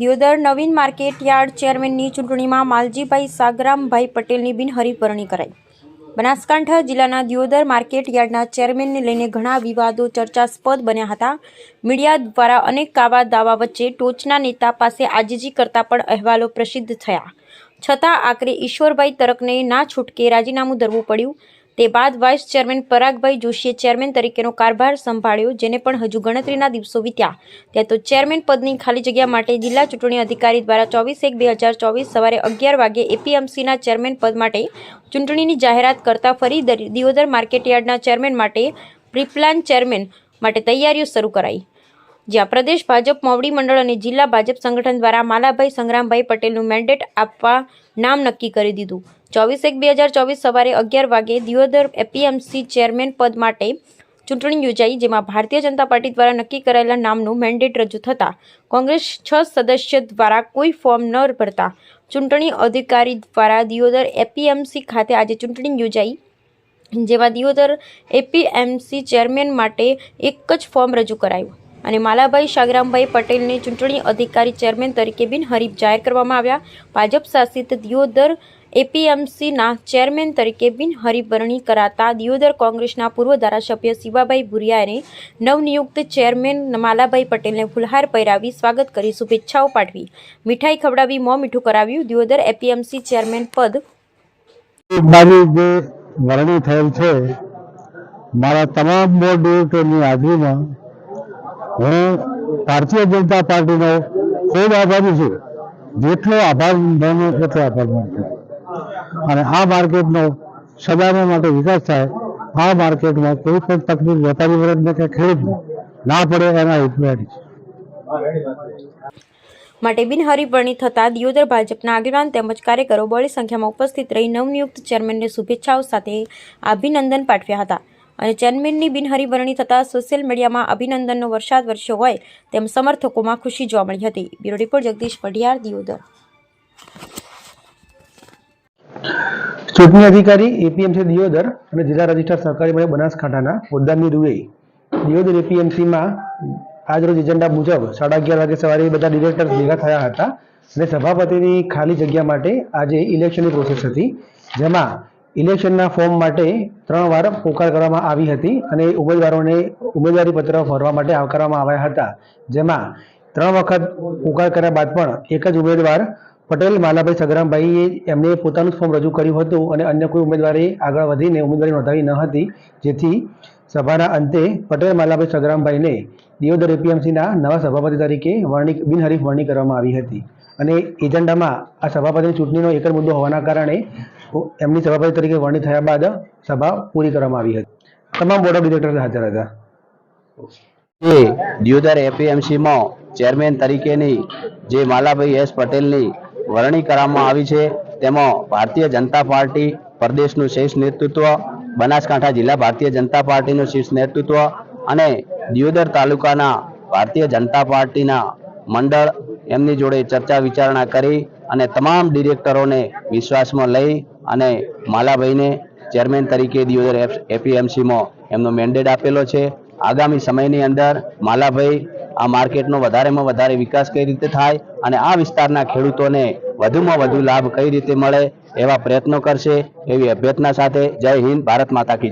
દિયોદર નવીન market yard ચેરમેનની ચૂંટણીમાં માલજીભાઈ સાગરામભાઈ પટેલની બિનહરીફરણી કરાઈ. બનાસકાંઠા જિલ્લાના દિયોદર માર્કેટ યાર્ડના ચેરમેનને લઈને ઘણા વિવાદો ચર્ચાસ્પદ બન્યા હતા. મીડિયા દ્વારા અનેક કાવા દાવા વચ્ચે ટોચના નેતા પાસે આજીજી કરતા પણ અહેવાલો પ્રસિદ્ધ થયા. છતાં આખરે ઈશ્વરભાઈ તરકને ના છૂટકે રાજીનામું ધરવું પડ્યું. તે બાદ વાઇસ ચેરમેન પરાગભાઈ જોશીએ ચેરમેન તરીકેનો કારભાર સંભાળ્યો, જેને પણ હજુ ગણતરીના દિવસો વીત્યા. ત્યાં તો ચેરમેન પદની ખાલી જગ્યા માટે જિલ્લા ચૂંટણી અધિકારી દ્વારા ચોવીસ એક બે હજાર ચોવીસ સવારે અગિયાર વાગે એપીએમસીના ચેરમેન પદ માટે ચૂંટણીની જાહેરાત કરતા ફરી દર- દિયોદર માર્કેટયાર્ડના ચેરમેન માટે પ્રીપ્લાન ચેરમેન માટે તૈયારીઓ શરૂ કરાઈ. જ્યાં પ્રદેશ ભાજપ, મોવડી મંડળ અને જિલ્લા ભાજપ સંગઠન દ્વારા માલાભાઈ સંગ્રામભાઈ પટેલનું મેન્ડેટ આપવા નામ નક્કી કરી દીધું. ચોવીસ એક બે હજાર ચોવીસ સવારે અગિયાર વાગે દિયોદર એપીએમસી ચેરમેન પદ માટે ચૂંટણી યોજાઈ, જેમાં ભારતીય જનતા પાર્ટી દ્વારા નક્કી કરાયેલા નામનું મેન્ડેટ રજૂ થતાં કોંગ્રેસ છ સદસ્ય દ્વારા કોઈ ફોર્મ ન ભરતા ચૂંટણી અધિકારી દ્વારા દિયોદર એપીએમસી ખાતે આજે ચૂંટણી યોજાઈ, જેમાં દિયોદર એપીએમસી ચેરમેન માટે એક જ ફોર્મ રજૂ કરાયું. અને માલાભાઈ શાગરામભાઈ પટેલને ચૂંટણી અધિકારી ચેરમેન તરીકે બિનહરીફ જાહેર કરવામાં આવ્યા. ભાજપ શાસિત દિયોદર એપીએમસીના ચેરમેન તરીકે બિનહરીફરણી કરાતા દિયોદર કોંગ્રેસના પૂર્વ ધારાસભ્ય શિવાભાઈ ભુરિયાએ નવનિયુક્ત ચેરમેન માલાભાઈ પટેલને ફુલહાર પહેરાવી સ્વાગત કરી શુભેચ્છાઓ પાઠવી. મીઠાઈ ખવડાવી મોં મીઠું કરાવ્યું. દિયોદર એપીએમસી ચેરમેન પદ વરણી થયેલ છે, મારા તમામ બોર્ડ હાજરીમાં હું ભારતીય જનતા પાર્ટીનો ખૂબ આભારી છું. જેટલો આભાર બને એટલો આભાર માનતો અને આ માર્કેટનો સદાને માટે વિકાસ થાય, આ માર્કેટમાં કોઈ પણ તકલીફ વેપારી વર્ગને કે ખેડૂતને ના પડે એના હિતમાં માટે બિનહરીફરણી થતા દિયોદર ભાજપના આગેવાન તેમજ કાર્યકરો બળી સંખ્યામાં ઉપસ્થિત રહી નવનિયુક્ત ચેરમેનને શુભેચ્છાઓ સાથે અભિનંદન પાઠવ્યા હતા. અને ચેરમેનની બિનહરિવરણી થતાં સોશિયલ મીડિયામાં અભિનંદનનો વરસાદ વરસ્યો હોય તેમ સમર્થકોમાં ખુશી જોવા મળી હતી. Bureau report, Jagdish Padhiyar, Deodar. ચૂંટણી અધિકારી એપીએમસી દિયોદર અને જિલ્લા રજિસ્ટ્રાર સહકારી મળે બનાસકાંઠાના હોદ્દાની રૂએ. દિયોદર એપીએમસીમાં આજરોજ એજન્ડા મુજબ સાડા અગિયાર વાગે સવારે બધા ડિરેક્ટર ભેગા થયા હતા અને સભાપતિની ખાલી જગ્યા માટે આજે ઇલેક્શનની પ્રોસેસ હતી, જેમાં ઇલેક્શનના ફોર્મ માટે ત્રણ વાર પોકાર કરવામાં આવી હતી અને ઉમેદવારોને ઉમેદવારી પત્ર ભરવા માટે આવકારવામાં આવ્યા હતા. જેમાં ત્રણ વખત પોકાર કર્યા બાદ પણ એક જ ઉમેદવાર પટેલ, માલાભાઈ સગરામભાઈએ એમને પોતાનું ફોર્મ રજૂ કર્યું હતું અને અન્ય કોઈ ઉમેદવારે આગળ વધીને ઉમેદવારી નોંધાવી ન હતી. જેથી સભાના અંતે પટેલ, માલાભાઈ સગરામભાઈને દિયોદર એપીએમસીના નવા સભાપતિ તરીકે વરણી બિનહરીફ વરણી કરવામાં આવી હતી. અને એજન્ડામાં આ સભાપતિની ચૂંટણીનો એક જ મુદ્દો હોવાના કારણે એમની સભાપતિ તરીકે વરણી થયા બાદ સભા પૂરી કરવામાં આવી હતી. તમામ બોર્ડ ઓફ ડિરેક્ટર હાજર હતા. દિયોદર એપીએમસીમાં ચેરમેન તરીકેની જે માલાભાઈ એસ પટેલની વરણી કરવામાં આવી છે, તેમાં ભારતીય જનતા પાર્ટી પ્રદેશનું શીર્ષ નેતૃત્વ, બનાસકાંઠા જિલ્લા ભારતીય જનતા પાર્ટીનું શીર્ષ નેતૃત્વ અને દિયોદર તાલુકાના ભારતીય જનતા પાર્ટીના મંડળ એમની જોડે ચર્ચા વિચારણા કરી અને તમામ ડિરેક્ટરોને વિશ્વાસમાં લઈ અને માલાભાઈને ચેરમેન તરીકે દિયોદર એપીએમસીમાં એમનો મેન્ડેટ આપેલો છે આગામી સમયની અંદર માલાભાઈ આ માર્કેટનો વધારેમાં વધારે વિકાસ કઈ રીતે થાય અને આ વિસ્તારના ખેડૂતોને વધુમાં વધુ લાભ કઈ રીતે મળે એવા પ્રયત્નો કરશે એવી અભ્યર્થના સાથે જય હિન્દ, ભારત માતા કી.